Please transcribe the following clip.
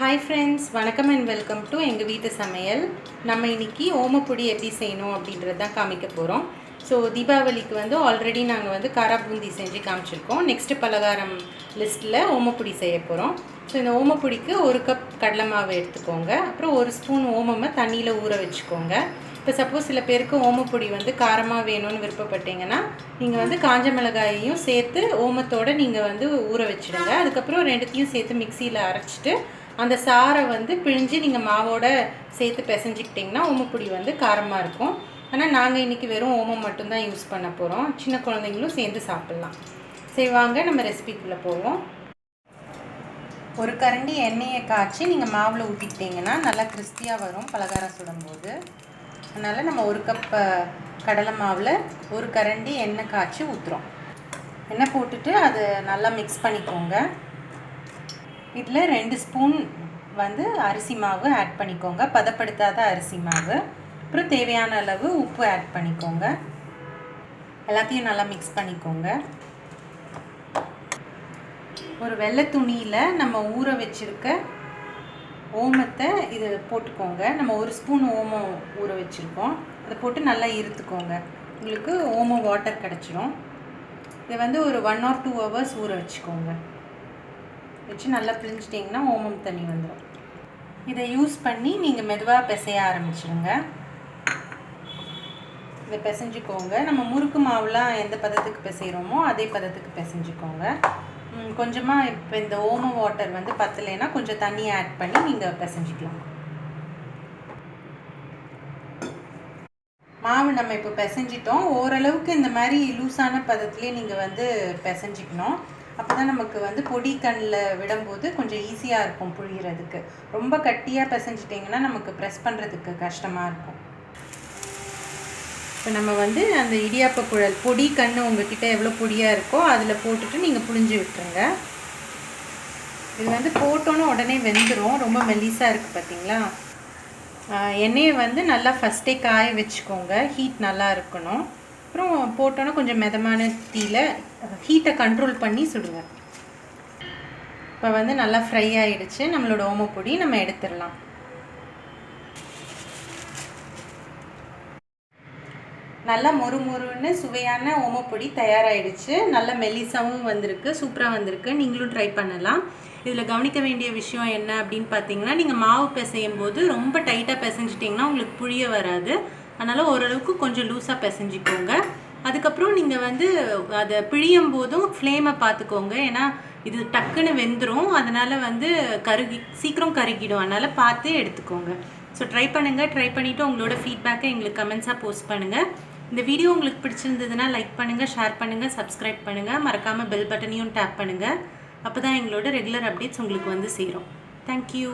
Hi friends வணக்கம் and welcome to எங்கள் வீட்டு சமையல். நம்ம இன்றைக்கி ஓமப்பொடி எப்படி செய்யணும் அப்படின்றது தான் காமிக்க போகிறோம் ஸோ தீபாவளிக்கு வந்து ஆல்ரெடி நாங்கள் வந்து காரா பூந்தி செஞ்சு காமிச்சிருக்கோம். நெக்ஸ்ட் பலகாரம் லிஸ்ட்டில் ஓமப்பொடி செய்ய போகிறோம் ஸோ இந்த ஓமப்பொடிக்கு ஒரு கப் கடலை மாவு எடுத்துக்கோங்க. அப்புறம் ஒரு ஸ்பூன் ஓமமாக தண்ணியில் ஊற வச்சுக்கோங்க. இப்போ சப்போஸ் சில பேருக்கு ஓமப்பொடி வந்து காரமாக வேணும்னு விருப்பப்பட்டீங்கன்னா நீங்கள் வந்து காஞ்ச மிளகாயையும் சேர்த்து ஓமத்தோடு நீங்கள் வந்து ஊற வச்சுடுங்க. அதுக்கப்புறம் ரெண்டுத்தையும் சேர்த்து மிக்சியில் அரைச்சிட்டு அந்த சாறை வந்து பிழிஞ்சு நீங்கள் மாவோட சேர்த்து பிசைஞ்சிக்கிட்டிங்கன்னா ஓமப்பொடி வந்து காரமாக இருக்கும். ஆனால் நாங்கள் இன்றைக்கி வெறும் ஓமம் மட்டும்தான் யூஸ் பண்ண போகிறோம் சின்ன குழந்தைங்களும் சேர்ந்து சாப்பிட்லாம். சரி வாங்க நம்ம ரெசிபிக்குள்ளே போவோம். ஒரு கரண்டி எண்ணெயை காய்ச்சி நீங்கள் மாவில் ஊற்றிக்கிட்டிங்கன்னா நல்லா கிறிஸ்பியாக வரும் பலகாரம் சுடும்போது. அதனால் நம்ம ஒரு கப் கடலை மாவில் ஒரு கரண்டி எண்ணெய் காய்ச்சி ஊற்றுறோம் எண்ணெய் போட்டுட்டு அதை நல்லா மிக்ஸ் பண்ணிக்கோங்க. இதில் ரெண்டு ஸ்பூன் வந்து அரிசி மாவு ஆட் பண்ணிக்கோங்க. பதப்படுத்தாத அரிசி மாவு. அப்புறம் தேவையான அளவு உப்பு ஆட் பண்ணிக்கோங்க. எல்லாத்தையும் நல்லா மிக்ஸ் பண்ணிக்கோங்க. ஒரு வெள்ளை துணியில் நம்ம ஊற வச்சுருக்க ஓமத்தை இது போட்டுக்கோங்க. நம்ம ஒரு ஸ்பூன் ஓமம் ஊற வச்சுருக்கோம். அதை போட்டு நல்லா இருத்துக்கோங்க. உங்களுக்கு ஓமம் வாட்டர் கிடச்சிரும். இதை வந்து ஒரு ஒன் ஆர் டூ ஹவர்ஸ் ஊற வச்சுக்கோங்க. வச்சு நல்லா பிழிஞ்சிட்டிங்கன்னா ஓமம் தண்ணி வந்துடும் இதை யூஸ் பண்ணி நீங்கள் மெதுவாக பிசைய ஆரம்பிச்சிடுங்க இதை பிசைஞ்சுக்கோங்க. நம்ம முறுக்கு மாவுலாம் எந்த பதத்துக்கு பிசைகிறோமோ அதே பதத்துக்கு பிசைஞ்சிக்கோங்க. கொஞ்சமாக இப்போ இந்த ஓம வாட்டர் வந்து பத்தலைன்னா கொஞ்சம் தண்ணி ஆட் பண்ணி நீங்கள் பிசைஞ்சிக்கலாம். மாவு நம்ம இப்போ பிசைஞ்சிட்டோம். ஓரளவுக்கு இந்த மாதிரி லூஸான பதத்துலேயே நீங்கள் வந்து பிசைஞ்சிக்கணும். அப்போ தான் நமக்கு வந்து பொடி கண்ணில் விடும்போது கொஞ்சம் ஈஸியாக இருக்கும் புழியறதுக்கு. ரொம்ப கட்டியாக பிசைஞ்சிட்டிங்கன்னா நமக்கு ப்ரெஸ் பண்ணுறதுக்கு கஷ்டமாக இருக்கும். இப்போ நம்ம வந்து அந்த இடியாப்ப குழல் பொடி கண் உங்ககிட்ட எவ்வளோ பொடியாக இருக்கோ அதில் போட்டுட்டு நீங்கள் புழிஞ்சு விட்டுருங்க. இது வந்து போட்டோன்னு உடனே வெந்துடும் ரொம்ப மெல்லிஸாக இருக்குது பார்த்தீங்களா எண்ணெயை வந்து நல்லா ஃபஸ்ட்டே காய வச்சுக்கோங்க. ஹீட் நல்லா இருக்கணும். அப்புறம் போட்டோன்னா கொஞ்சம் மிதமான தீயில் ஹீட்டை கண்ட்ரோல் பண்ணி சுடுங்க இப்போ வந்து நல்லா ஃப்ரை ஆகிடுச்சு நம்மளோட ஓமப்பொடி நம்ம எடுத்துடலாம். நல்லா மொறு மொறுன்னு சுவையான ஓமப்பொடி தயாராகிடுச்சு நல்ல மெல்லிசாவும் வந்திருக்கு சூப்பராக வந்திருக்கு. நீங்களும் ட்ரை பண்ணலாம். இதில் கவனிக்க வேண்டிய விஷயம் என்ன அப்படின்னு பார்த்தீங்கன்னா நீங்கள் மாவு பிசையும் போது ரொம்ப டைட்டாக பிசைஞ்சிட்டிங்கன்னா உங்களுக்கு புளிய வராது. அதனால் ஓரளவுக்கு கொஞ்சம் லூஸாக பிசைஞ்சிக்கோங்க. அதுக்கப்புறம் நீங்கள் வந்து அதை பிழியும் போதும் ஃப்ளேமை பார்த்துக்கோங்க ஏன்னா இது டக்குன்னு வெந்துடும் அதனால் வந்து கருகி சீக்கிரம் கருகிடும். அதனால் பார்த்து எடுத்துக்கோங்க. ஸோ ட்ரை பண்ணுங்கள் ட்ரை பண்ணிவிட்டு உங்களோட ஃபீட்பேக்கை எங்களுக்கு கமெண்ட்ஸாக போஸ்ட் பண்ணுங்கள் இந்த வீடியோ உங்களுக்கு பிடிச்சிருந்ததுன்னா லைக் பண்ணுங்கள் ஷேர் பண்ணுங்கள் சப்ஸ்கிரைப் பண்ணுங்கள் மறக்காமல் பெல் பட்டனையும் டேப் பண்ணுங்கள் அப்போ தான் எங்களோட ரெகுலர் அப்டேட்ஸ் உங்களுக்கு வந்து சேரும். தேங்க்யூ